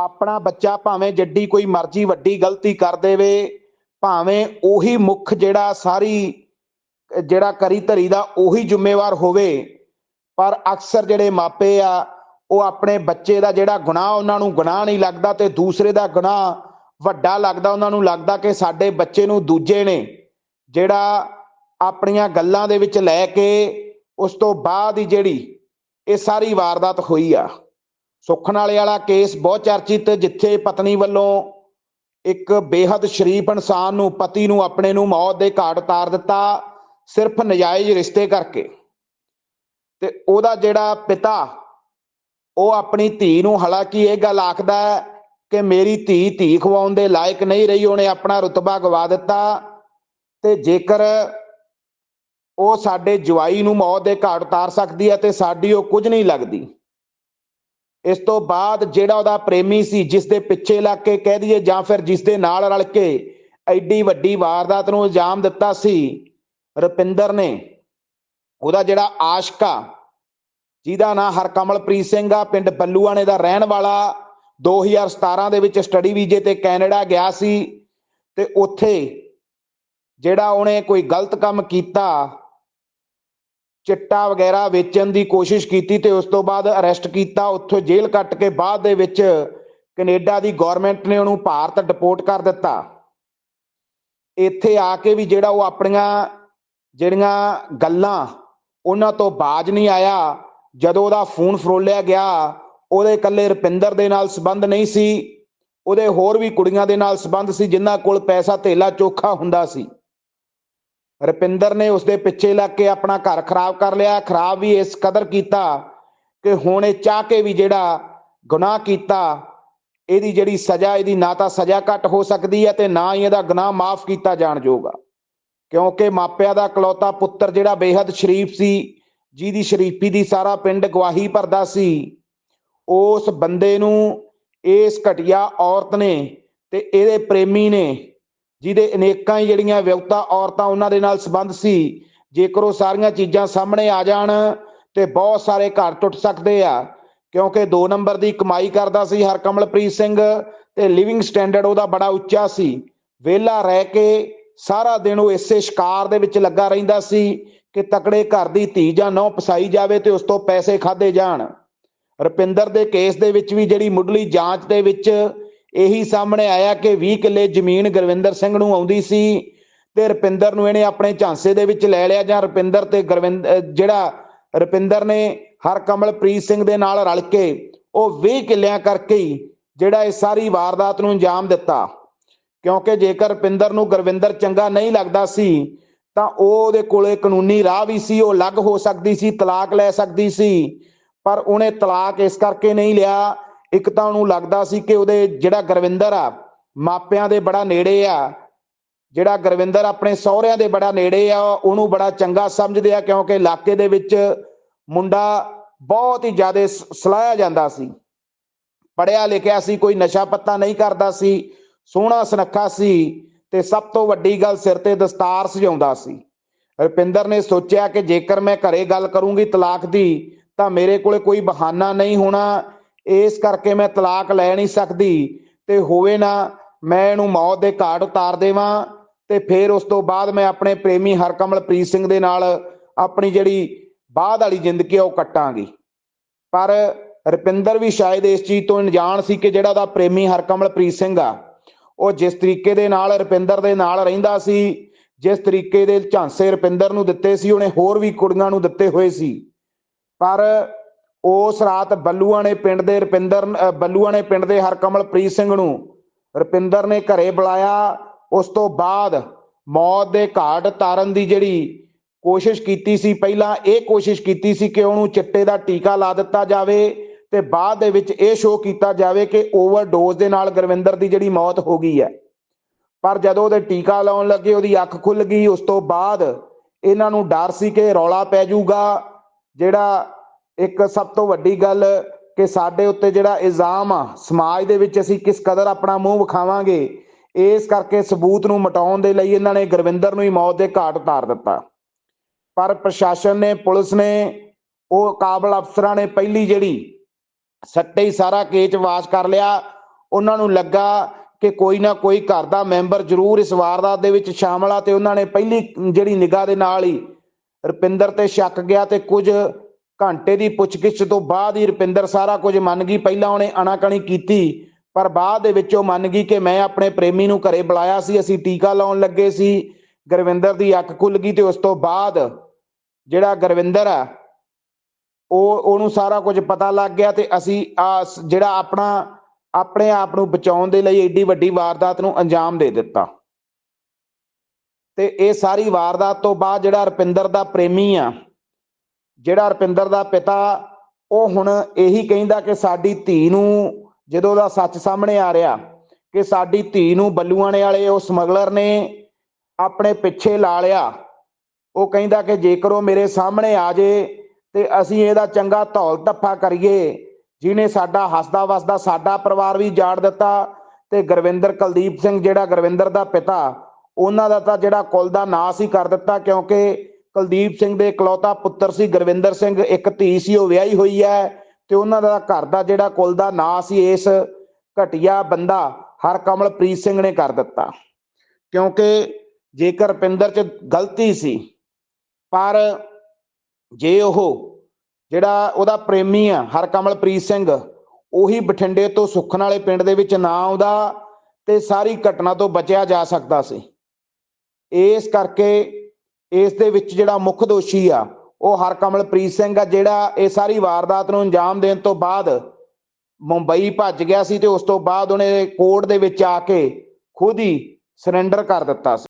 ਆਪਣਾ ਬੱਚਾ ਭਾਵੇਂ ਜੱਡੀ ਕੋਈ ਮਰਜ਼ੀ ਵੱਡੀ ਗਲਤੀ ਕਰ ਦੇਵੇ, ਭਾਵੇਂ ਉਹੀ ਮੁੱਖ ਜਿਹੜਾ ਸਾਰੀ, ਜਿਹੜਾ ਕਰੀ ਧਰੀ ਦਾ ਉਹੀ ਜ਼ਿੰਮੇਵਾਰ ਹੋਵੇ, ਪਰ ਅਕਸਰ ਜਿਹੜੇ ਮਾਪੇ ਆ, ਉਹ ਆਪਣੇ ਬੱਚੇ ਦਾ ਜਿਹੜਾ ਗੁਨਾਹ ਉਹਨਾਂ ਨੂੰ ਗੁਨਾਹ ਨਹੀਂ ਲੱਗਦਾ ਤੇ ਦੂਸਰੇ ਦਾ ਗੁਨਾਹ ਵੱਡਾ ਲੱਗਦਾ, ਉਹਨਾਂ ਨੂੰ ਲੱਗਦਾ ਕਿ ਸਾਡੇ ਬੱਚੇ ਨੂੰ ਦੂਜੇ ਨੇ, ਜਿਹੜਾ ਆਪਣੀਆਂ ਗੱਲਾਂ ਦੇ ਵਿੱਚ ਲੈ ਕੇ ਉਸ ਤੋਂ ਬਾਅਦ ਹੀ ਜਿਹੜੀ ਇਹ ਸਾਰੀ ਵਾਰਦਾਤ ਹੋਈ ਆ। ਸੁਖਣ ਵਾਲੇ ਵਾਲਾ ਕੇਸ ਬਹੁਤ ਚਰਚਿਤ, ਜਿੱਥੇ ਪਤਨੀ ਵੱਲੋਂ ਇੱਕ ਬੇਹੱਦ ਸ਼ਰੀਫ ਇਨਸਾਨ ਨੂੰ, ਪਤੀ ਨੂੰ, ਆਪਣੇ ਨੂੰ ਮੌਤ ਦੇ ਘਾਟ ਉਤਾਰ ਦਿੱਤਾ, ਸਿਰਫ ਨਜਾਇਜ਼ ਰਿਸ਼ਤੇ ਕਰਕੇ। ਤੇ ਉਹਦਾ ਜਿਹੜਾ ਪਿਤਾ, ਉਹ ਆਪਣੀ ਧੀ ਨੂੰ, ਹਾਲਾਂਕਿ ਇਹ ਗੱਲ ਆਖਦਾ ਹੈ ਕਿ ਮੇਰੀ ਧੀ ਧੀ ਖਵਾਉਣ ਦੇ ਲਾਇਕ ਨਹੀਂ ਰਹੀ, ਉਹਨੇ ਆਪਣਾ ਰੁਤਬਾ ਗਵਾ ਦਿੱਤਾ। ਤੇ ਜੇਕਰ ਉਹ ਸਾਡੇ ਜਵਾਈ ਨੂੰ ਮੌਤ ਦੇ ਘਾਟ ਉਤਾਰ ਸਕਦੀ ਹੈ, ਤੇ ਸਾਡੀ ਉਹ ਕੁਝ ਨਹੀਂ ਲੱਗਦੀ। ਇਸ ਤੋਂ ਬਾਅਦ ਜਿਹੜਾ ਉਹਦਾ ਪ੍ਰੇਮੀ ਸੀ ਜਿਸ ਦੇ ਪਿੱਛੇ ਲੱਗ ਕੇ ਕਹਿ ਦਈਏ ਜਾਂ ਫਿਰ ਜਿਸ ਦੇ ਨਾਲ ਰਲ ਕੇ ਐਡੀ ਵੱਡੀ ਵਾਰਦਾਤ ਨੂੰ ਇਲਜ਼ਾਮ ਦਿੱਤਾ ਸੀ, ਰੁਪਿੰਦਰ ਨੇ। ਉਹਦਾ ਜਿਹੜਾ ਆਸ਼ਕਾ, ਜਿਹਦਾ ਨਾਂ ਹਰਕਮਲਪ੍ਰੀਤ ਸਿੰਘ ਆ, ਪਿੰਡ ਬੱਲੂਆਣੇ ਦਾ ਰਹਿਣ ਵਾਲਾ 2017 ਦੇ ਵਿੱਚ ਸਟੱਡੀ ਵੀਜ਼ੇ ਤੇ ਕੈਨੇਡਾ ਗਿਆ ਸੀ ਤੇ ਉੱਥੇ ਜਿਹੜਾ ਉਹਨੇ ਕੋਈ ਗਲਤ ਕੰਮ ਕੀਤਾ ਚਿੱਟਾ ਵਗੈਰਾ ਵੇਚਣ ਦੀ ਕੋਸ਼ਿਸ਼ ਕੀਤੀ ਤੇ ਉਸ ਤੋਂ ਬਾਅਦ ਅਰੈਸਟ ਕੀਤਾ। ਉੱਥੋਂ ਜੇਲ੍ਹ ਕੱਟ ਕੇ ਬਾਅਦ ਦੇ ਵਿੱਚ ਕੈਨੇਡਾ ਦੀ ਗਵਰਨਮੈਂਟ ਨੇ ਉਹਨੂੰ ਭਾਰਤ ਡਿਪੋਰਟ ਕਰ ਦਿੱਤਾ। ਇੱਥੇ ਆ ਕੇ ਵੀ ਜਿਹੜਾ ਉਹ ਆਪਣੀਆਂ ਜਿਹੜੀਆਂ ਗੱਲਾਂ ਉਹਨਾਂ ਤੋਂ ਬਾਜ ਨਹੀਂ ਆਇਆ। ਜਦੋਂ ਉਹਦਾ ਫੋਨ ਫਰੋਲਿਆ ਗਿਆ, ਉਹਦੇ ਇਕੱਲੇ ਰੁਪਿੰਦਰ ਦੇ ਨਾਲ ਸੰਬੰਧ ਨਹੀਂ ਸੀ, ਉਹਦੇ ਹੋਰ ਵੀ ਕੁੜੀਆਂ ਦੇ ਨਾਲ ਸੰਬੰਧ ਸੀ, ਜਿਨ੍ਹਾਂ ਕੋਲ ਪੈਸਾ ਧੇਲਾ ਚੋਖਾ ਹੁੰਦਾ ਸੀ। ਰੁਪਿੰਦਰ ਨੇ ਉਸਦੇ ਪਿੱਛੇ ਲੱਗ ਕੇ ਆਪਣਾ ਘਰ ਖਰਾਬ ਕਰ ਲਿਆ। ਖਰਾਬ ਵੀ ਇਸ ਕਦਰ ਕੀਤਾ ਕਿ ਹੁਣ ਇਹ ਚਾਹ ਕੇ ਵੀ ਜਿਹੜਾ ਗੁਨਾਹ ਕੀਤਾ, ਇਹਦੀ ਜਿਹੜੀ ਸਜ਼ਾ, ਇਹਦੀ ਨਾ ਤਾਂ ਸਜ਼ਾ ਘੱਟ ਹੋ ਸਕਦੀ ਹੈ ਤੇ ਨਾ ਹੀ ਇਹਦਾ ਗੁਨਾਹ ਮਾਫ ਕੀਤਾ ਜਾਣ ਜੋਗਾ। ਕਿਉਂਕਿ ਮਾਪਿਆਂ ਦਾ ਇਕਲੌਤਾ ਪੁੱਤਰ ਜਿਹੜਾ ਬੇਹੱਦ ਸ਼ਰੀਫ ਸੀ, ਜਿਹਦੀ ਸ਼ਰੀਫੀ ਦੀ ਸਾਰਾ ਪਿੰਡ ਗਵਾਹੀ ਭਰਦਾ ਸੀ, ਉਸ ਬੰਦੇ ਨੂੰ ਇਸ ਘਟਿਆ ਔਰਤ ਨੇ ਤੇ ਇਹਦੇ ਪ੍ਰੇਮੀ ਨੇ ਜਿਹਦੇ ਅਨੇਕਾਂ ਹੀ ਜਿਹੜੀਆਂ ਵਿਵਤਾ ਔਰਤਾਂ ਉਹਨਾਂ ਦੇ ਨਾਲ ਸੰਬੰਧ ਸੀ, ਜੇਕਰ ਉਹ ਸਾਰੀਆਂ ਚੀਜ਼ਾਂ ਸਾਹਮਣੇ ਆ ਜਾਣ ਤੇ ਬਹੁਤ ਸਾਰੇ ਘਰ ਟੁੱਟ ਸਕਦੇ ਆ, ਕਿਉਂਕਿ 2 ਨੰਬਰ ਦੀ ਕਮਾਈ ਕਰਦਾ ਸੀ ਹਰਕਮਲਪ੍ਰੀਤ ਸਿੰਘ ਤੇ ਲਿਵਿੰਗ ਸਟੈਂਡਰਡ ਉਹਦਾ ਬੜਾ ਉੱਚਾ ਸੀ। ਵਿਹਲਾ ਰਹਿ ਕੇ ਸਾਰਾ ਦਿਨ ਉਹ ਇਸੇ ਸ਼ਿਕਾਰ ਦੇ ਵਿੱਚ ਲੱਗਾ ਰਹਿੰਦਾ ਸੀ ਕਿ ਤਕੜੇ ਘਰ ਦੀ ਧੀ ਜਾਂ ਨੌ ਪਸਾਈ ਜਾਵੇ ਤੇ ਉਸ ਤੋਂ ਪੈਸੇ ਖਾਦੇ ਜਾਣ। ਰੁਪਿੰਦਰ ਦੇ ਕੇਸ ਦੇ ਵਿੱਚ ਵੀ ਜਿਹੜੀ ਮੁੱਢਲੀ ਜਾਂਚ ਦੇ ਵਿੱਚ ਇਹੀ ਸਾਹਮਣੇ ਆਇਆ ਕਿ 20 ਕਿੱਲੇ ਜ਼ਮੀਨ ਗੁਰਵਿੰਦਰ ਸਿੰਘ ਨੂੰ ਆਉਂਦੀ ਸੀ ਤੇ ਰੁਪਿੰਦਰ ਨੂੰ ਇਹਨੇ ਆਪਣੇ ਝਾਂਸੇ ਦੇ ਵਿੱਚ ਲੈ ਲਿਆ ਜਾਂ ਰੁਪਿੰਦਰ ਤੇ ਗੁਰਵਿੰਦ ਜਿਹੜਾ ਰੁਪਿੰਦਰ ਨੇ ਹਰਕਮਲਪ੍ਰੀਤ ਸਿੰਘ ਦੇ ਨਾਲ ਰਲ ਕੇ ਉਹ 20 ਕਿੱਲਿਆਂ ਕਰਕੇ ਹੀ ਜਿਹੜਾ ਇਹ ਸਾਰੀ ਵਾਰਦਾਤ ਨੂੰ ਅੰਜਾਮ ਦਿੱਤਾ। ਕਿਉਂਕਿ ਜੇਕਰ ਰੁਪਿੰਦਰ ਨੂੰ ਗੁਰਵਿੰਦਰ ਚੰਗਾ ਨਹੀਂ ਲੱਗਦਾ ਸੀ, ਤਾਂ ਉਹ ਉਹਦੇ ਕੋਲੇ ਕਾਨੂੰਨੀ ਰਾਹ ਵੀ ਸੀ, ਉਹ ਅਲੱਗ ਹੋ ਸਕਦੀ ਸੀ, ਤਲਾਕ ਲੈ ਸਕਦੀ ਸੀ, ਪਰ ਉਹਨੇ ਤਲਾਕ ਇਸ ਕਰਕੇ ਨਹੀਂ ਲਿਆ ਇੱਕ ਤਾਂ ਉਹਨੂੰ ਲੱਗਦਾ ਸੀ ਕਿ ਉਹਦੇ ਜਿਹੜਾ ਗੁਰਵਿੰਦਰ ਆ, ਮਾਪਿਆਂ ਦੇ ਬੜਾ ਨੇੜੇ ਆ, ਜਿਹੜਾ ਗੁਰਵਿੰਦਰ ਆਪਣੇ ਸਹੁਰਿਆਂ ਦੇ ਬੜਾ ਨੇੜੇ ਆ, ਉਹਨੂੰ ਬੜਾ ਚੰਗਾ ਸਮਝਦੇ ਆ, ਕਿਉਂਕਿ ਇਲਾਕੇ ਦੇ ਵਿੱਚ ਮੁੰਡਾ ਬਹੁਤ ਹੀ ਜ਼ਿਆਦਾ ਸਲਾਹਿਆ ਜਾਂਦਾ ਸੀ। ਪੜਿਆ ਲਿਖਿਆ ਸੀ, ਕੋਈ ਨਸ਼ਾ ਪੱਤਾ ਨਹੀਂ ਕਰਦਾ ਸੀ, ਸੋਹਣਾ ਸੁਨੱਖਾ ਸੀ ਤੇ ਸਭ ਤੋਂ ਵੱਡੀ ਗੱਲ ਸਿਰ ਤੇ ਦਸਤਾਰ ਸਜਾਉਂਦਾ ਸੀ। ਰੁਪਿੰਦਰ ਨੇ ਸੋਚਿਆ ਕਿ ਜੇਕਰ ਮੈਂ ਘਰੇ ਗੱਲ ਕਰੂੰਗੀ ਤਲਾਕ ਦੀ, ਤਾਂ ਮੇਰੇ ਕੋਲੇ ਕੋਈ ਬਹਾਨਾ ਨਹੀਂ ਹੋਣਾ ਇਸ ਕਰਕੇ ਮੈਂ ਤਲਾਕ ਲੈ ਨਹੀਂ ਸਕਦੀ ਤੇ ਹੋਵੇ ਨਾ ਮੈਂ ਇਹਨੂੰ ਮੌਤ ਦੇ ਘਾਟ ਉਤਾਰ ਦੇਵਾਂ ਤੇ ਫਿਰ ਉਸ ਤੋਂ ਬਾਅਦ ਮੈਂ ਆਪਣੇ ਪ੍ਰੇਮੀ ਹਰਕਮਲਪ੍ਰੀਤ ਸਿੰਘ ਦੇ ਨਾਲ ਆਪਣੀ ਜਿਹੜੀ ਬਾਅਦ ਵਾਲੀ ਜ਼ਿੰਦਗੀ ਆ ਉਹ ਕੱਟਾਂਗੀ। ਪਰ ਰਪਿੰਦਰ ਵੀ ਸ਼ਾਇਦ ਇਸ ਚੀਜ਼ ਤੋਂ ਅਣਜਾਣ ਸੀ ਕਿ ਜਿਹੜਾ ਉਹਦਾ ਪ੍ਰੇਮੀ ਹਰਕਮਲਪ੍ਰੀਤ ਸਿੰਘ ਆ, ਉਹ ਜਿਸ ਤਰੀਕੇ ਦੇ ਨਾਲ ਰਪਿੰਦਰ ਦੇ ਨਾਲ ਰਹਿੰਦਾ ਸੀ, ਜਿਸ ਤਰੀਕੇ ਦੇ ਝਾਂਸੇ ਰੁਪਿੰਦਰ ਨੂੰ ਦਿੱਤੇ ਸੀ, ਉਹਨੇ ਹੋਰ ਵੀ ਕੁੜੀਆਂ ਨੂੰ ਦਿੱਤੇ ਹੋਏ ਸੀ। ਪਰ ਉਸ ਰਾਤ ਬੱਲੂਆਣੇ ਪਿੰਡ ਦੇ ਰੁਪਿੰਦਰ ਅਹ ਬੱਲੂਆਣੇ ਪਿੰਡ ਦੇ ਹਰਕਮਲਪ੍ਰੀਤ ਸਿੰਘ ਨੂੰ ਰੁਪਿੰਦਰ ਨੇ ਘਰੇ ਬੁਲਾਇਆ। ਉਸ ਤੋਂ ਬਾਅਦ ਮੌਤ ਦੇ ਘਾਟ ਤਾਰਨ ਦੀ ਜਿਹੜੀ ਕੋਸ਼ਿਸ਼ ਕੀਤੀ ਸੀ, ਪਹਿਲਾਂ ਇਹ ਕੋਸ਼ਿਸ਼ ਕੀਤੀ ਸੀ ਕਿ ਉਹਨੂੰ ਚਿੱਟੇ ਦਾ ਟੀਕਾ ਲਾ ਦਿੱਤਾ ਜਾਵੇ ਤੇ ਬਾਅਦ ਦੇ ਵਿੱਚ ਇਹ ਸ਼ੋਅ ਕੀਤਾ ਜਾਵੇ ਕਿ ਓਵਰਡੋਜ਼ ਦੇ ਨਾਲ ਗੁਰਵਿੰਦਰ ਦੀ ਜਿਹੜੀ ਮੌਤ ਹੋ ਗਈ ਹੈ। ਪਰ ਜਦੋਂ ਉਹਦੇ ਟੀਕਾ ਲਾਉਣ ਲੱਗੇ, ਉਹਦੀ ਅੱਖ ਖੁੱਲ ਗਈ, ਉਸ ਤੋਂ ਬਾਅਦ ਇਹਨਾਂ ਨੂੰ ਡਰ ਸੀ ਕਿ ਰੌਲਾ ਪੈ ਜਾਊਗਾ। ਜਿਹੜਾ ਇੱਕ ਸਭ ਤੋਂ ਵੱਡੀ ਗੱਲ ਕਿ ਸਾਡੇ ਉੱਤੇ ਜਿਹੜਾ ਇਲਜ਼ਾਮ ਆ, ਸਮਾਜ ਦੇ ਵਿੱਚ ਅਸੀਂ ਕਿਸ ਕਦਰ ਆਪਣਾ ਮੂੰਹ ਵਿਖਾਵਾਂਗੇ, ਇਸ ਕਰਕੇ ਸਬੂਤ ਨੂੰ ਮਟਾਉਣ ਦੇ ਲਈ ਇਹਨਾਂ ਨੇ ਗੁਰਵਿੰਦਰ ਨੂੰ ਹੀ ਮੌਤ ਦੇ ਘਾਟ ਉਤਾਰ ਦਿੱਤਾ। ਪਰ ਪ੍ਰਸ਼ਾਸਨ ਨੇ, ਪੁਲਿਸ ਨੇ, ਉਹ ਕਾਬਲ ਅਫਸਰਾਂ ਨੇ ਪਹਿਲੀ ਜਿਹੜੀ ਸੱਟੇ ਹੀ ਸਾਰਾ ਕੇਚ ਵਾਸ਼ ਕਰ ਲਿਆ। ਉਹਨਾਂ ਨੂੰ ਲੱਗਾ ਕਿ ਕੋਈ ਨਾ ਕੋਈ ਘਰ ਦਾ ਮੈਂਬਰ ਜ਼ਰੂਰ ਇਸ ਵਾਰਦਾਤ ਦੇ ਵਿੱਚ ਸ਼ਾਮਲ ਆ ਤੇ ਉਹਨਾਂ ਨੇ ਪਹਿਲੀ ਜਿਹੜੀ ਨਿਗਾਹ ਦੇ ਨਾਲ ਹੀ ਰੁਪਿੰਦਰ ਤੇ ਸ਼ੱਕ ਗਿਆ ਤੇ ਕੁਝ ਘੰਟੇ ਦੀ ਪੁੱਛਗਿੱਛ ਤੋਂ ਬਾਅਦ ਹੀ ਰੁਪਿੰਦਰ ਸਾਰਾ ਕੁਝ ਮੰਨ ਗਈ। ਪਹਿਲਾਂ ਉਹਨੇ ਅਣਾਕਣੀ ਕੀਤੀ, ਪਰ ਬਾਅਦ ਦੇ ਵਿੱਚ ਉਹ ਮੰਨ ਗਈ ਕਿ ਮੈਂ ਆਪਣੇ ਪ੍ਰੇਮੀ ਨੂੰ ਘਰੇ ਬੁਲਾਇਆ ਸੀ, ਅਸੀਂ ਟੀਕਾ ਲਾਉਣ ਲੱਗੇ ਸੀ। ਗੁਰਵਿੰਦਰ ਦੀ ਅੱਖ ਖੁੱਲ ਗਈ ਤੇ ਉਸ ਤੋਂ ਬਾਅਦ ਜਿਹੜਾ ਗੁਰਵਿੰਦਰ ਆ, ਉਹ, ਉਹਨੂੰ ਸਾਰਾ ਕੁਝ ਪਤਾ ਲੱਗ ਗਿਆ ਤੇ ਅਸੀਂ ਆ ਜਿਹੜਾ ਆਪਣਾ, ਆਪਣੇ ਆਪ ਨੂੰ ਬਚਾਉਣ ਦੇ ਲਈ ਏਡੀ ਵੱਡੀ ਵਾਰਦਾਤ ਨੂੰ ਅੰਜਾਮ ਦੇ ਦਿੱਤਾ। ਤੇ ਇਹ ਸਾਰੀ ਵਾਰਦਾਤ ਤੋਂ ਬਾਅਦ ਜਿਹੜਾ ਰਪਿੰਦਰ ਦਾ ਪ੍ਰੇਮੀ ਆ ਜਿਹੜਾ ਰੁਪਿੰਦਰ ਦਾ ਪਿਤਾ, ਉਹ ਹੁਣ ਇਹੀ ਕਹਿੰਦਾ ਕਿ ਸਾਡੀ ਧੀ ਨੂੰ ਜਦੋਂ ਦਾ ਸੱਚ ਸਾਹਮਣੇ ਆ ਰਿਹਾ ਕਿ ਸਾਡੀ ਧੀ ਨੂੰ ਬੱਲੂਆਣੇ ਵਾਲੇ ਉਹ ਸਮਗਲਰ ਨੇ ਆਪਣੇ ਪਿੱਛੇ ਲਾ ਲਿਆ, ਉਹ ਕਹਿੰਦਾ ਕਿ ਜੇਕਰ ਉਹ ਮੇਰੇ ਸਾਹਮਣੇ ਆ ਜੇ ਤੇ ਅਸੀਂ ਇਹਦਾ ਚੰਗਾ ਧੌਲ ਧੱਫਾ ਕਰੀਏ, ਜਿਹਨੇ ਸਾਡਾ ਹੱਸਦਾ ਵਸਦਾ ਸਾਡਾ ਪਰਿਵਾਰ ਵੀ ਜਾੜ ਦਿੱਤਾ ਤੇ ਗੁਰਵਿੰਦਰ ਕੁਲਦੀਪ ਸਿੰਘ ਜਿਹੜਾ ਗੁਰਵਿੰਦਰ ਦਾ ਪਿਤਾ, ਉਹਨਾਂ ਦਾ ਤਾਂ ਜਿਹੜਾ ਕੁਲ ਦਾ ਨਾਸ ਹੀ ਕਰ ਦਿੱਤਾ ਕਿਉਂਕਿ ਕੁਲਦੀਪ ਸਿੰਘ ਦੇ ਇਕਲੌਤਾ ਪੁੱਤਰ ਸੀ ਗੁਰਵਿੰਦਰ ਸਿੰਘ, ਇੱਕ ਧੀ ਸੀ, ਉਹ ਵਿਆਹੀ ਹੋਈ ਹੈ ਤੇ ਉਹਨਾਂ ਦਾ ਘਰ ਦਾ ਜਿਹੜਾ ਕੁਲ ਦਾ ਨਾਂ ਸੀ, ਇਸ ਘਟਿਆ ਬੰਦਾ ਹਰਕਮਲਪ੍ਰੀਤ ਸਿੰਘ ਨੇ ਕਰ ਦਿੱਤਾ। ਕਿਉਂਕਿ ਜੇਕਰ ਪਿੰਦਰ ਚ ਗਲਤੀ ਸੀ, ਪਰ ਜੇ ਉਹ ਜਿਹੜਾ ਉਹਦਾ ਪ੍ਰੇਮੀ ਆ, ਹਰਕਮਲਪ੍ਰੀਤ ਸਿੰਘ, ਉਹੀ ਬਠਿੰਡੇ ਤੋਂ ਸੁਖਣ ਵਾਲੇ ਪਿੰਡ ਦੇ ਵਿੱਚ ਨਾ ਆਉਂਦਾ ਤੇ ਸਾਰੀ ਘਟਨਾ ਤੋਂ ਬਚਿਆ ਜਾ ਸਕਦਾ ਸੀ। ਇਸ ਕਰਕੇ ਇਸ ਦੇ ਵਿੱਚ ਜਿਹੜਾ ਮੁੱਖ ਦੋਸ਼ੀ ਆ, ਉਹ ਹਰਕਮਲਪ੍ਰੀਤ ਸਿੰਘ ਆ, ਜਿਹੜਾ ਇਹ ਸਾਰੀ ਵਾਰਦਾਤ ਨੂੰ ਅੰਜਾਮ ਦੇਣ ਤੋਂ ਬਾਅਦ ਮੁੰਬਈ ਭੱਜ ਗਿਆ ਸੀ ਤੇ ਉਸ ਤੋਂ ਬਾਅਦ ਉਹਨੇ ਕੋਰਟ ਦੇ ਵਿੱਚ ਆ ਕੇ ਖੁਦ ਹੀ ਸਰੈਂਡਰ ਕਰ ਦਿੱਤਾ ਸੀ।